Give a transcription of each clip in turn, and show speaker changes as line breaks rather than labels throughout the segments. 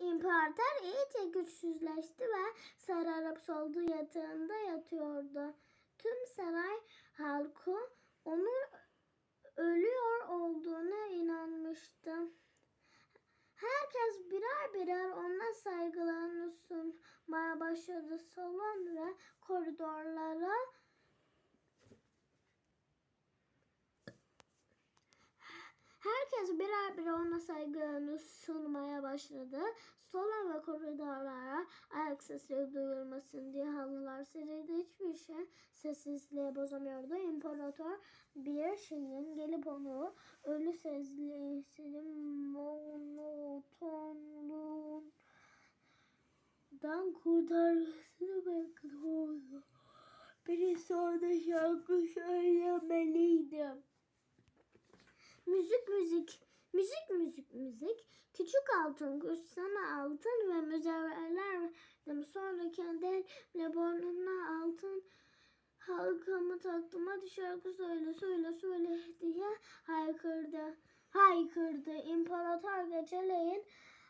İmparator iyice güçsüzleşti ve sararıp soldu yatağında yatıyordu. Tüm saray halkı onun ölüyor olduğunu inanmıştı. Herkes birer birer ona saygılarını sunmaya başladı. Salon ve kor birdenbire ona saygılarını sunmaya başladı. Stolan ve koridorlara ayak sesleri duyulmasın diye halılar serildi. Hiçbir şey sessizliğe bozamıyordu. İmparator bir şeyin gelip onu ölü sesliğinin monotonluğundan kurtarmasını bekliyordu. Birisi orada şarkı söylemeliydi. Müzik müzik Müzik müzik müzik. Küçük altın kuş sana altın ve müzerreler verdim. Sonra kendimle burnuna altın halkamı taktım. taktıma şarkı söyle söyle söyle diye haykırdı. Haykırdı imparator geceleyin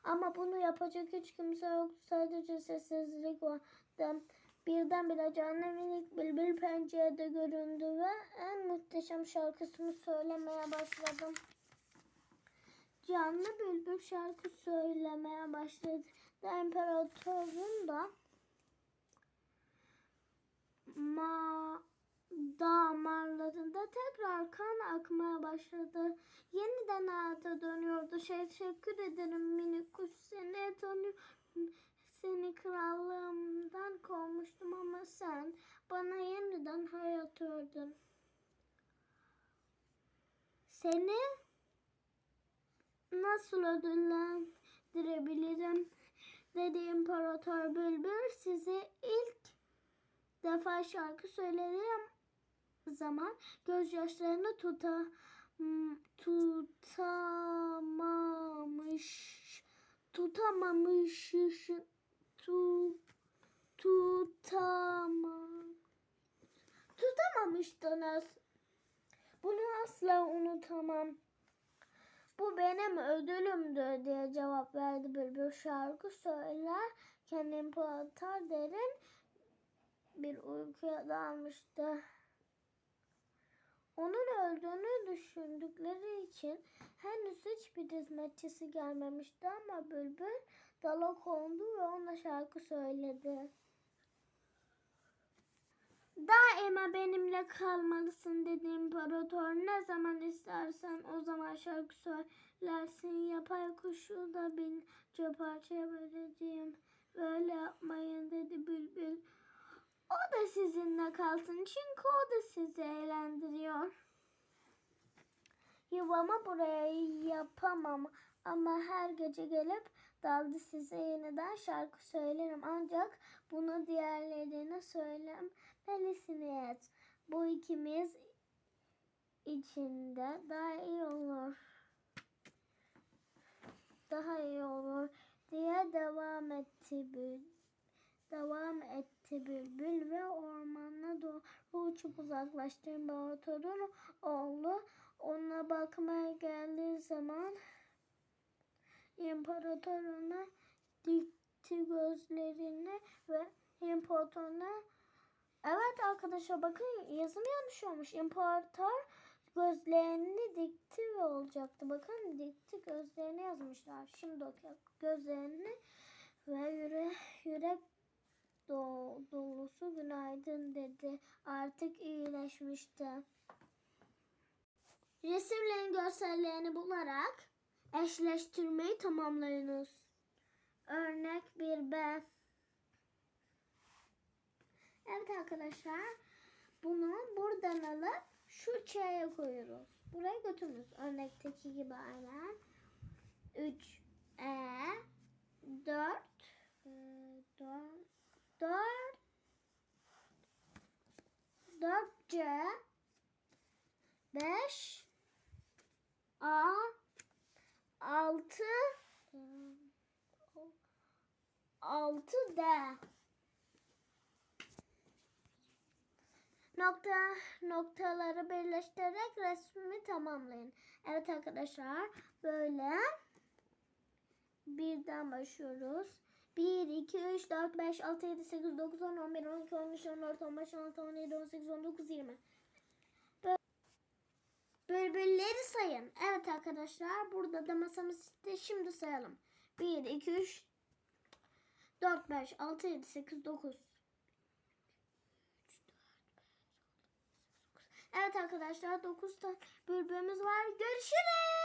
ama bunu yapacak hiç kimse yok Sadece sessizlik vardı. Birdenbire canlı minik bilbil pencerede göründü ve en muhteşem şarkısını söylemeye başladım canlı bülbül şarkı söylemeye başladı. İmparatorun da ma damarlarında tekrar kan akmaya başladı. Yeniden hayata dönüyordu. Şey, teşekkür ederim minik kuş seni tanıyorum. Seni krallığımdan kovmuştum ama sen bana yeniden hayat ördün. Seni nasıl ödüllendirebilirim dedi İmparator Bülbül. Sizi ilk defa şarkı söylediğim zaman gözyaşlarını tuta, hmm, tutamamış tutamamış tu, tutama, tutamamıştınız. Bunu asla unutamam. Bu benim ödülümdü diye cevap verdi Bülbül. Şarkı söyler, kendini atar derin bir uykuya dalmıştı. Onun öldüğünü düşündükleri için henüz hiçbir hizmetçisi gelmemişti ama Bülbül dala kondu ve ona şarkı söyledi. Daima benimle kalmalısın dedi imparator. Ne zaman istersen o zaman şarkı söylersin. Yapay kuşu da bince parçaya böleceğim. Böyle yapmayın dedi bülbül. O da sizinle kalsın çünkü o da sizi eğlendiriyor. Yuvamı buraya yapamam ama her gece gelip daldı size yeniden şarkı söylerim. Ancak bunu diğerleri bana söylem ben isini Bu ikimiz içinde daha iyi olur. Daha iyi olur diye devam etti Devam etti bülbül ve ormana doğru uçup uzaklaştı. İmparatorun oğlu ona bakmaya geldiği zaman imparator ona dikti gözlerini ve importörüne Evet arkadaşlar bakın yazım yanlış olmuş. İmpartor gözlerini dikti ve olacaktı. Bakın dikti gözlerini yazmışlar. Şimdi okuyalım. Gözlerini ve yüre, yürek dolusu günaydın dedi. Artık iyileşmişti.
Resimlerin görsellerini bularak eşleştirmeyi tamamlayınız. Örnek bir b Evet arkadaşlar. Bunu buradan alıp şu çaya koyuyoruz. Buraya götürürüz. Örnekteki gibi aynen. 3 E 4 4 4 C 5 A 6 6 D Nokta noktaları birleştirerek resmi tamamlayın. Evet arkadaşlar böyle birden başlıyoruz. 1, 2, 3, 4, 5, 6, 7, 8, 9, 10, 11, 12, 13, 14, 15, 16, 17, 18, 19, 20. Bölbülleri sayın. Evet arkadaşlar burada da masamız işte şimdi sayalım. 1, 2, 3, 4, 5, 6, 7, 8, 9, Evet arkadaşlar 9 tane bölümümüz var. Görüşürüz.